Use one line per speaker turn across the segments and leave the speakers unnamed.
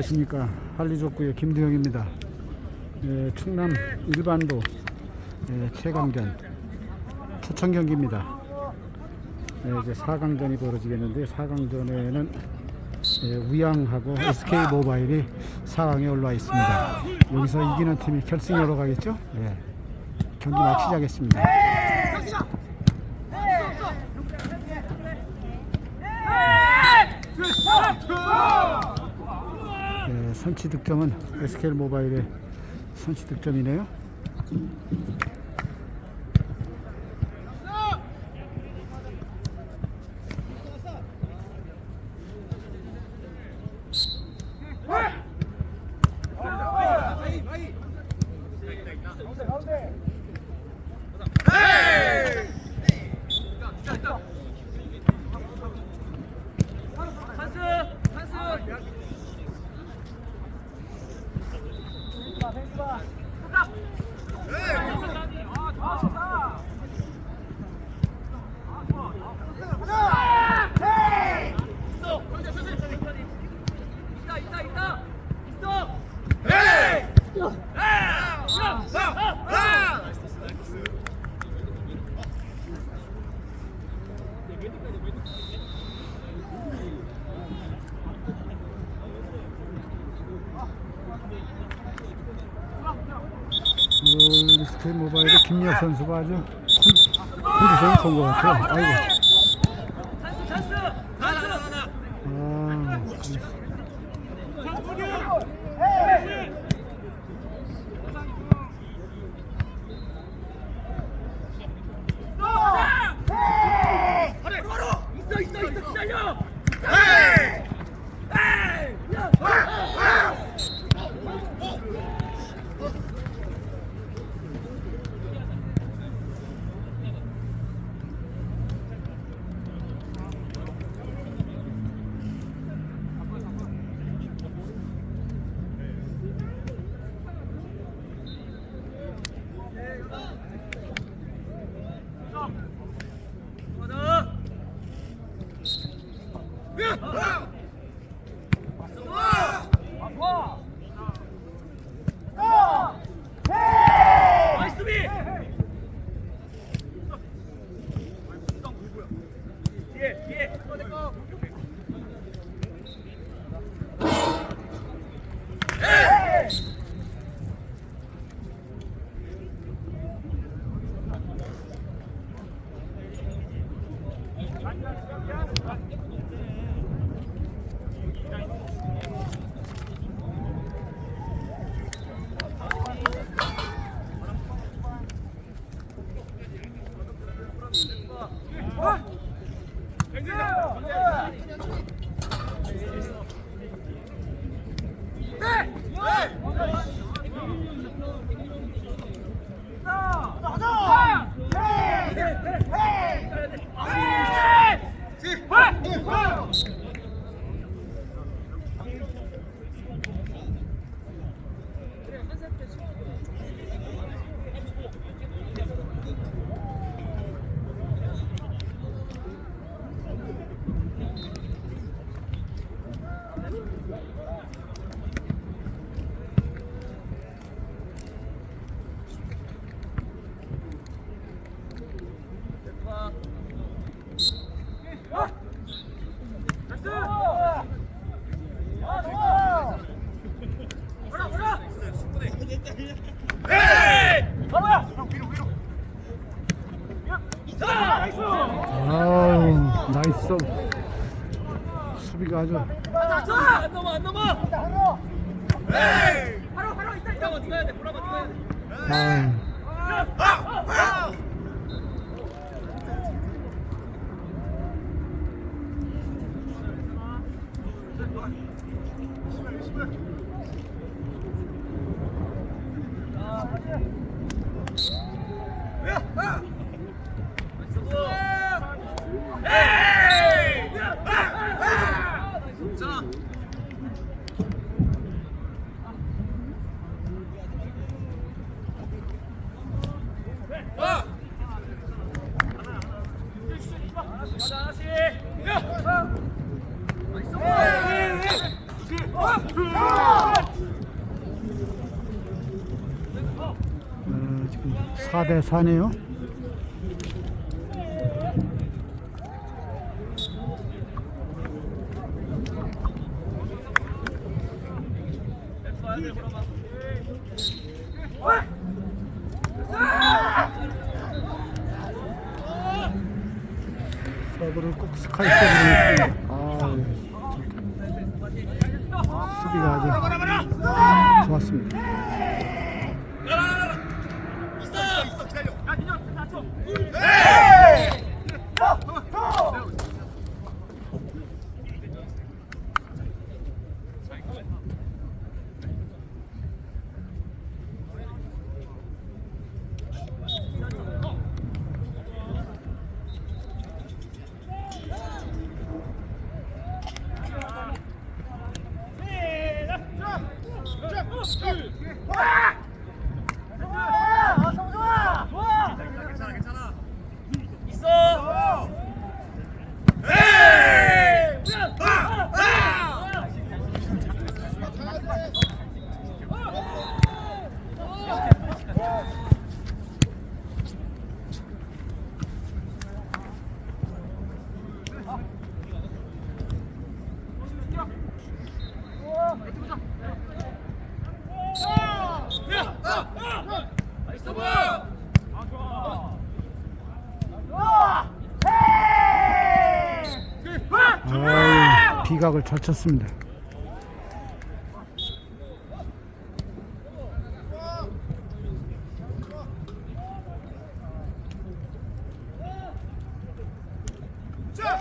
안녕하십니까 한리족구의 김두영입니다. 예, 충남 일반도 예, 최강전 초청 경기입니다. 예, 이제 4강전이 벌어지겠는데 4강전에는 예, 우양하고 SK 모바일이 4강에 올라와 있습니다. 여기서 이기는 팀이 결승에 올라가겠죠? 예, 경기 막 시작했습니다. 예, 선취 득점은 SK 모바일의 선취 득점이네요. fuck. 어, SK 모바일의 김력 선수가 아주 컨- 컨디션이 좋은 것 같아요. 아이고. 아,
있어
가 아주
안 넘어 안 넘어 바로 바로 이따 이따 네가 해야 돼 보라봐 네가 해야 돼
아,
하나씩
지금 4대 4네요. 서브를 꼭 스카이 서브로 했습니다. 아, 수비가 아주 좋았습니다.
있어 있어 기다려 괜찮아 괜찮아 있어 나이스 볼
아유, 비각을 잘 쳤습니다.
자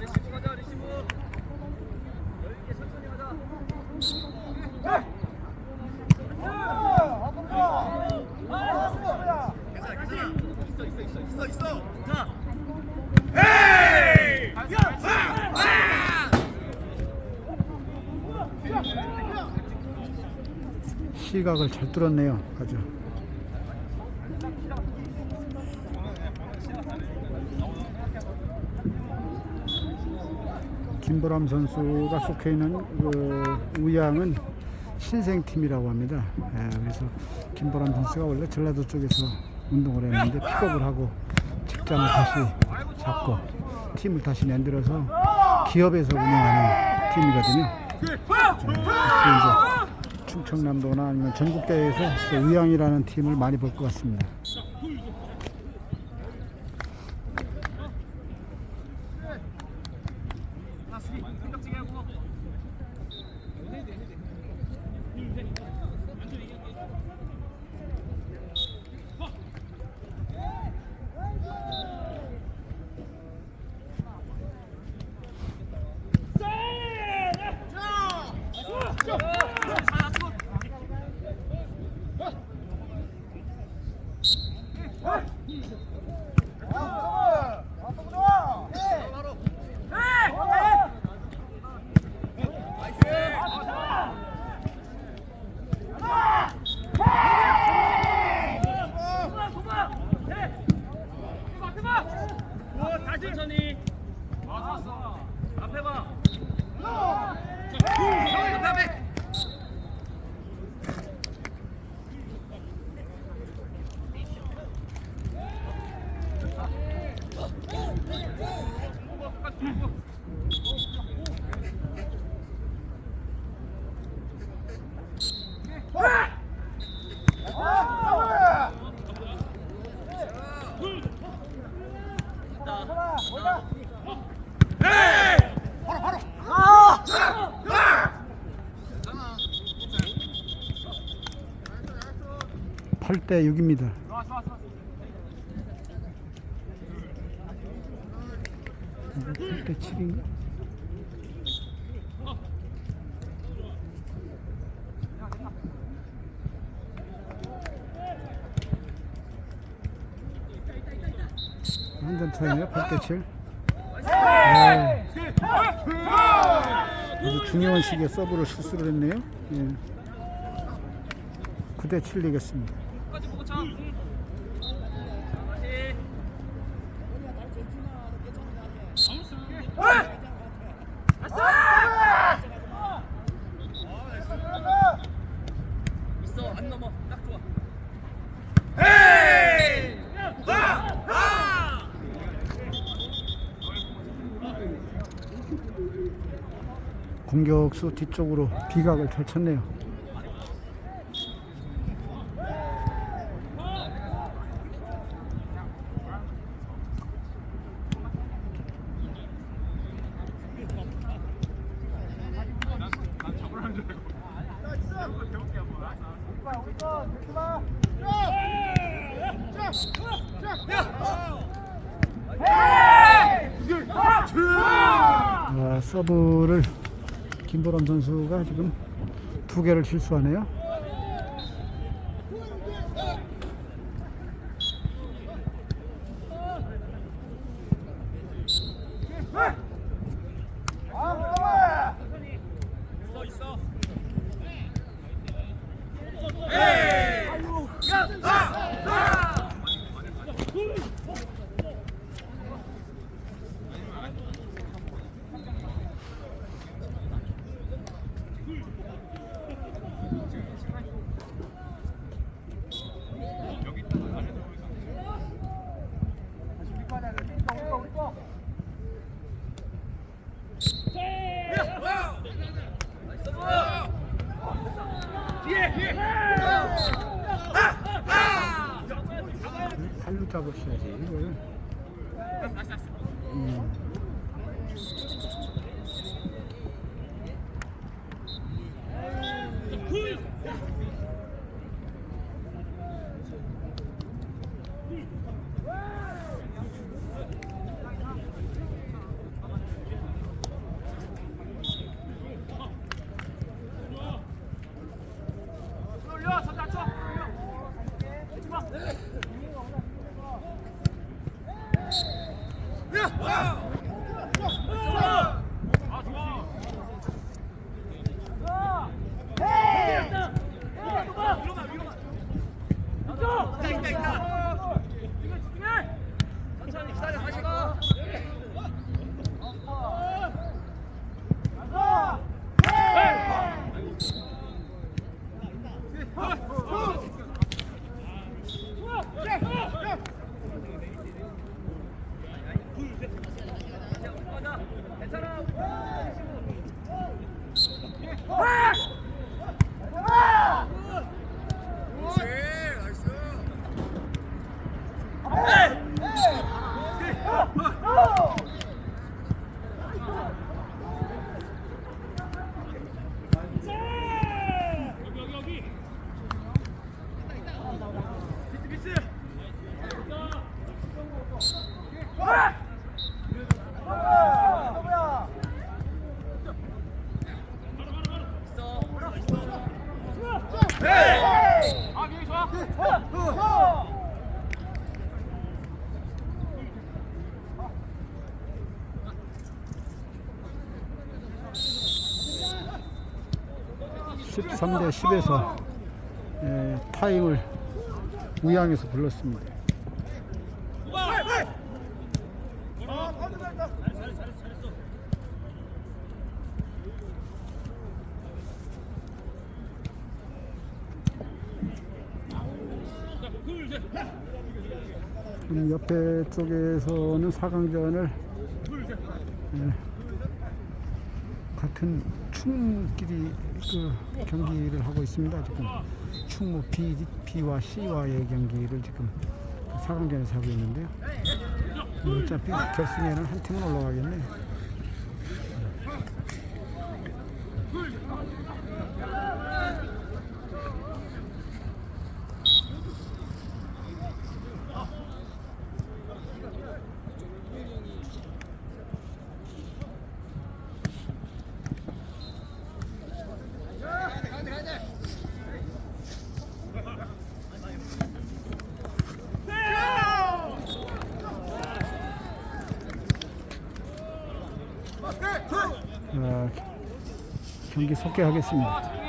리시브 가자 리시브 여유있게 천천히 가자 괜찮아 괜찮아 있어 있어 있어 있어 있어 좋다 에이
시각을 잘 뚫었네요. 아주. 김보람 선수가 속해 있는 그 우양은 신생팀이라고 합니다. 예, 그래서 김보람 선수가 원래 전라도 쪽에서 운동을 했는데 픽업을 하고 직장을 다시 잡고 팀을 다시 만들어서 기업에서 운영하는 팀이거든요. 이제 충청남도나 아니면 전국대회에서 또 의왕이라는 팀을 많이 볼 것 같습니다. 8대 6입니다. 8대 7인가? 한점 차이네요. 8대 7. 네. 아주 중요한 시기에 서브를 실수를 했네요. 예. 9대 7 이겼습니다.
끝까지 보고 차 있어 안 넘어 딱 좋아
공격수 뒤쪽으로 비각을 잘 쳤네요. 아, 서브를 김보람 선수가 지금 두 개를 실수하네요. Yeah. 13대 10에서 에, 예, 타임을 우양에서 불렀습니다. 옆에 쪽에서는 사강전을 같은 충끼리 그 경기를 하고 있습니다. 지금 충무 B, B와 C와의 경기를 지금 4강전에서 하고 있는데요. 어차피 결승에는 한 팀은 올라가겠네. 아, 경기 속개하겠습니다.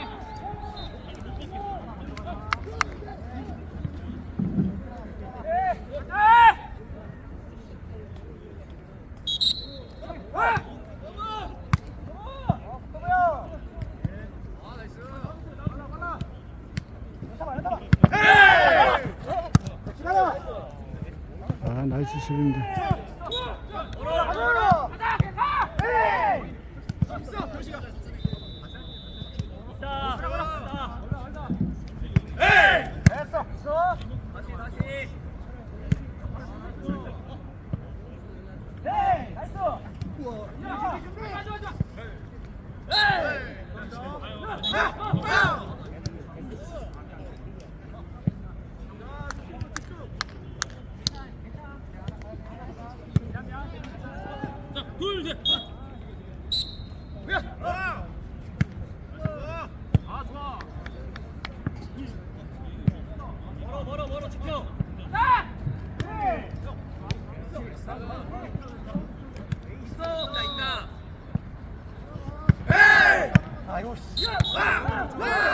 아
이거 와! 와!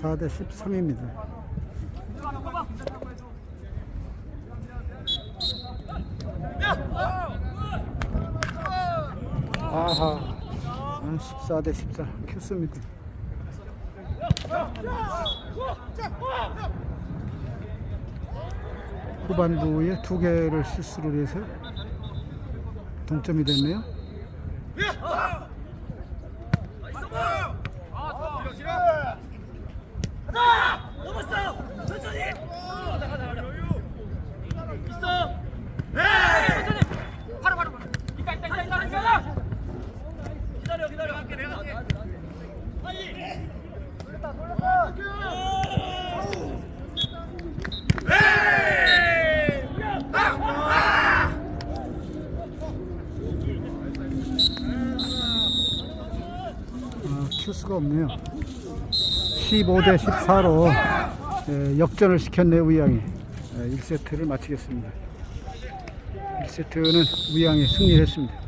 4대 13입니다. 아하. 음, 14대 14. 켰습니다. 후반부에 두 개를 실수를 해서 동점이 됐네요. 아, 큐스가 없네요. 15대 14로 예, 역전을 시켰네요, 우양이. 예, 1세트를 마치겠습니다. 1세트는 우양이 승리했습니다.